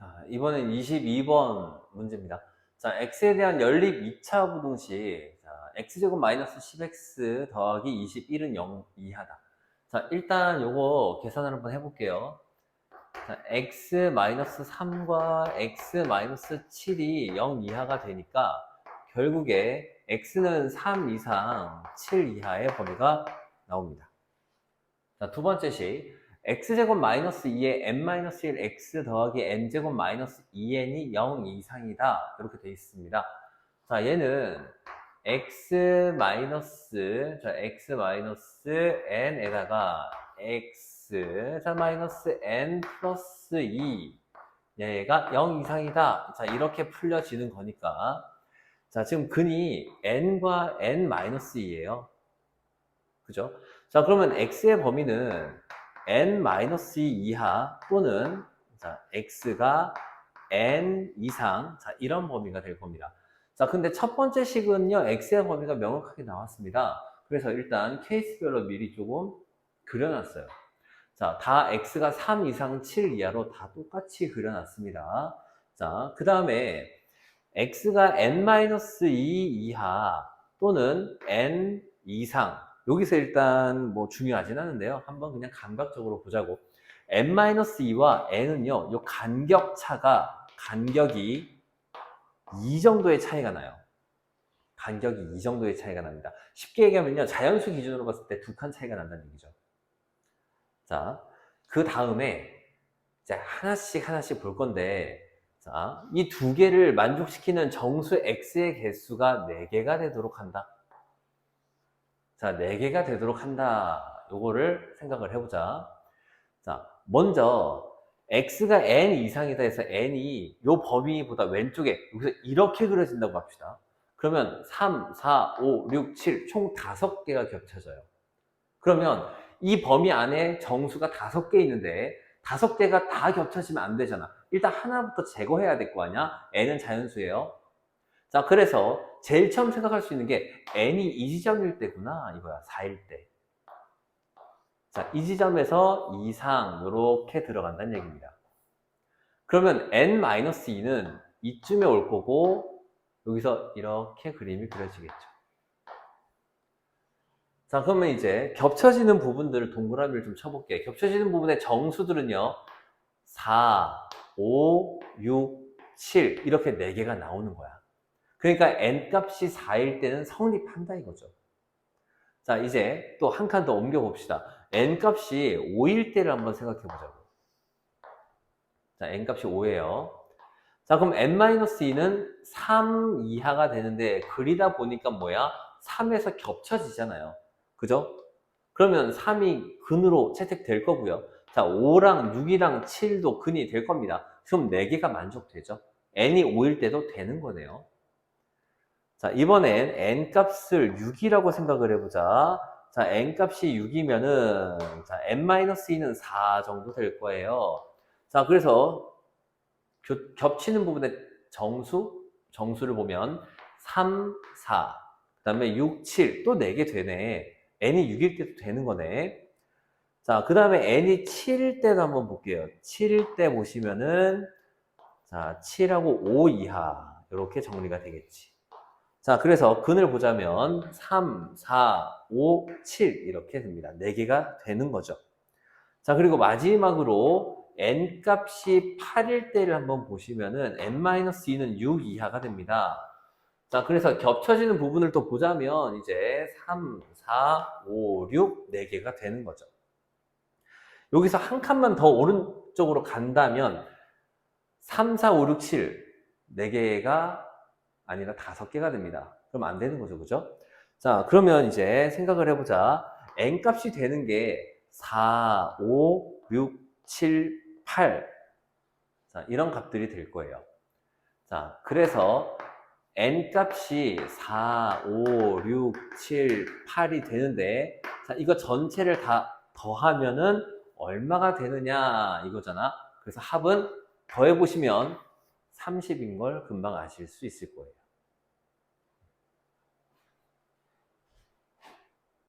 자, 이번엔 22번 문제입니다. 자, x에 대한 연립 2차 부등식. 자, x제곱 마이너스 10x 더하기 21은 0 이하다. 자, 일단 요거 계산을 한번 해볼게요. 자, x 마이너스 3과 x 마이너스 7이 0 이하가 되니까 결국에 x는 3 이상 7 이하의 범위가 나옵니다. 자, 두 번째 식. X제곱 마이너스 2에 n 마이너스 1 x 더하기 n제곱 마이너스 2n이 0 이상이다. 이렇게 되어 있습니다. 자, 얘는 x 마이너스, 자, x 마이너스 n에다가 x, 자, 마이너스 n 플러스 2. 얘가 0 이상이다. 자, 이렇게 풀려지는 거니까. 자, 지금 근이 n과 n 마이너스 2예요. 그죠? 자, 그러면 x의 범위는 n-2 이하 또는 자, x가 n 이상 자, 이런 범위가 될 겁니다. 자, 근데 첫 번째 식은요, x의 범위가 명확하게 나왔습니다. 그래서 일단 케이스별로 미리 조금 그려놨어요. 자, 다 x가 3 이상 7 이하로 다 똑같이 그려놨습니다. 자, 그 다음에 x가 n-2 이하 또는 n 이상 여기서 일단 뭐 중요하진 않은데요. 한번 그냥 감각적으로 보자고. n-2와 n은요, 요 간격 차가, 간격이 이 정도의 차이가 나요. 간격이 이 정도의 차이가 납니다. 쉽게 얘기하면요, 자연수 기준으로 봤을 때 두 칸 차이가 난다는 얘기죠. 자, 그 다음에 이제 하나씩 하나씩 볼 건데, 자, 이 두 개를 만족시키는 정수 x의 개수가 4개가 되도록 한다. 자, 4개가 되도록 한다. 요거를 생각을 해보자. 자, 먼저, x가 n 이상이다 해서 n이 요 범위보다 왼쪽에, 여기서 이렇게 그려진다고 합시다. 그러면 3, 4, 5, 6, 7, 총 5개가 겹쳐져요. 그러면 이 범위 안에 정수가 5개 있는데, 5개가 다 겹쳐지면 안 되잖아. 일단 하나부터 제거해야 될 거 아니야? n은 자연수예요. 자, 그래서 제일 처음 생각할 수 있는 게 n이 이 지점일 때구나 이거야 4일 때. 자, 이 지점에서 이상 이렇게 들어간다는 얘기입니다. 그러면 n-2는 이쯤에 올 거고 여기서 이렇게 그림이 그려지겠죠. 자, 그러면 이제 겹쳐지는 부분들을 동그라미를 좀 쳐볼게요. 겹쳐지는 부분의 정수들은요. 4, 5, 6, 7 이렇게 4개가 나오는 거야. 그러니까 n값이 4일 때는 성립한다 이거죠. 자, 이제 또 한 칸 더 옮겨 봅시다. n값이 5일 때를 한번 생각해 보자고. 자, n값이 5예요. 자, 그럼 n-2는 3 이하가 되는데 그리다 보니까 뭐야? 3에서 겹쳐지잖아요. 그죠? 그러면 3이 근으로 채택될 거고요. 자, 5랑 6이랑 7도 근이 될 겁니다. 그럼 4개가 만족되죠? n이 5일 때도 되는 거네요. 자, 이번엔 n 값을 6이라고 생각을 해보자. 자, n 값이 6이면은, 자, n-2는 4 정도 될 거예요. 자, 그래서 교- 겹치는 부분의 정수, 정수를 보면 3, 4, 그 다음에 6, 7, 또 4개 되네. n이 6일 때도 되는 거네. 자, 그 다음에 n이 7일 때도 한번 볼게요. 7일 때 보시면은, 자, 7하고 5 이하. 이렇게 정리가 되겠지. 자, 그래서 근을 보자면 3, 4, 5, 7 이렇게 됩니다. 4개가 되는 거죠. 자, 그리고 마지막으로 n 값이 8일 때를 한번 보시면은 n-2는 6 이하가 됩니다. 자, 그래서 겹쳐지는 부분을 또 보자면 이제 3, 4, 5, 6, 4개가 되는 거죠. 여기서 한 칸만 더 오른쪽으로 간다면 3, 4, 5, 6, 7 4개가 아니라 다섯 개가 됩니다. 그럼 안 되는 거죠, 그죠? 자, 그러면 이제 생각을 해보자. n 값이 되는 게 4, 5, 6, 7, 8. 자, 이런 값들이 될 거예요. 자, 그래서 n 값이 4, 5, 6, 7, 8이 되는데, 자, 이거 전체를 다 더하면은 얼마가 되느냐 이거잖아. 그래서 합은 더해보시면 30인 걸 금방 아실 수 있을 거예요.